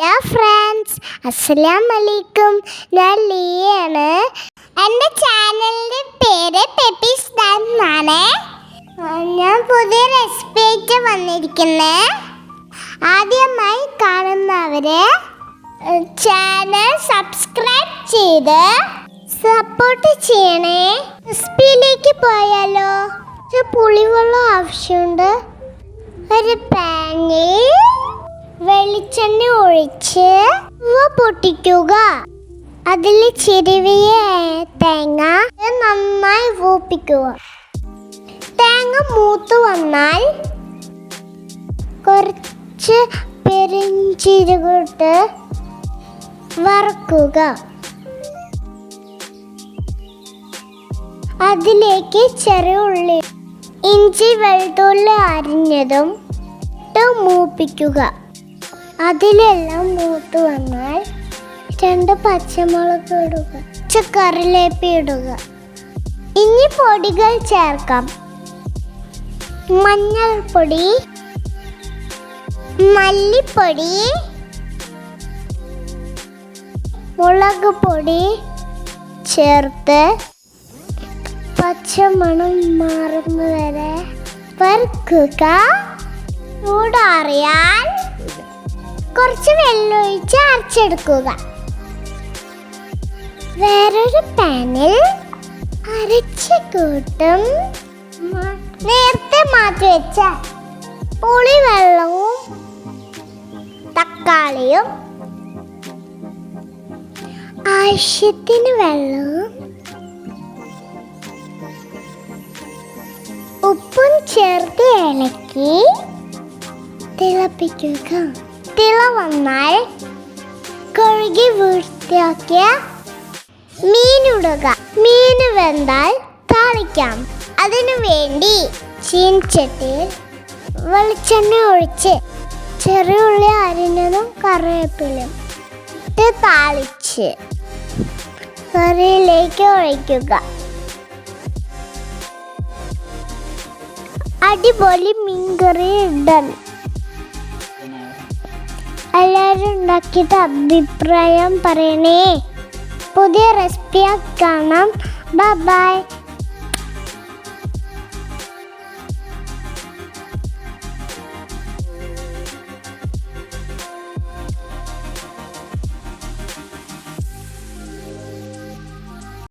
Hello friends അസ്സലാം വലൈക്കും ഞാൻ ലിയാണ്. എന്റെ ചാനലിന്റെ പേര് പെപ്പീസ് എന്നാണ്. ഞാൻ പുതിയ റെസിപ്പി ആയിട്ട് വന്നിരിക്കുന്നത് ആദ്യമായി കാണുന്നവർ ചാനൽ സബ്സ്ക്രൈബ് ചെയ്ത് സപ്പോർട്ട് ചെയ്യണേ. റെസിപ്പിയിലേക്ക് പോയാലോ? പുളിവെള്ളം ആവശ്യമുണ്ട്. ഒരു പാനിൽ വെളിച്ചെണ്ണ ഒഴിച്ച് ഉവ പൊട്ടിക്കുക. അതിൽ ചെരുവിയ തേങ്ങ നന്നായി വൂപ്പിക്കുക തേങ്ങ മൂത്ത് വന്നാൽ കുറച്ച് പെരിഞ്ചീരകിട്ട് വറക്കുക. അതിലേക്ക് ചെറിയ ഉള്ളി ഇഞ്ചി വെളുത്തുള്ളി അരിഞ്ഞതും ഇട്ട് മൂപ്പിക്കുക. അതിലെല്ലാം മൂത്ത് വന്നാൽ രണ്ട് പച്ചമുളക് ഇടുക കറിവേപ്പ് ഇടുക. ഇനി പൊടികൾ ചേർക്കാം. മഞ്ഞൾപ്പൊടി മല്ലിപ്പൊടി മുളക് പൊടി ചേർത്ത് പച്ചമണം മാറുന്നവരെ വറുക്കുക. ചൂടാറിയാൽ കുറച്ച് വെള്ളമൊഴിച്ച് അരച്ചെടുക്കുക. വേറൊരു പാനിൽ അരച്ച് കൂട്ടും. നേരത്തെ മാറ്റി വെച്ച പുളി വെള്ളവും തക്കാളിയും ആവശ്യത്തിന് വെള്ളവും ഉപ്പും ചേർത്ത് ഇളക്കി തിളപ്പിക്കുക. തിള വന്നാൽ കഴുകി വൃത്തിയാക്കിയ മീനിടുക. മീൻ വെന്താൽ താളിക്കാം. അതിനു വേണ്ടി ചീനച്ചട്ടിയിൽ വെളിച്ചെണ്ണ ഒഴിച്ച് ചെറിയ ഉള്ളി അരിഞ്ഞതും കറിവേപ്പിലും ഇട്ട് താളിച്ച് കറിയിലേക്ക് ഒഴിക്കുക. അടിപൊളി മീൻകറി ഇടൻ എല്ലാവരും ഉണ്ടാക്കിയിട്ട് അഭിപ്രായം പറയണേ പുതിയ റെസിപ്പി കാണാം ബൈ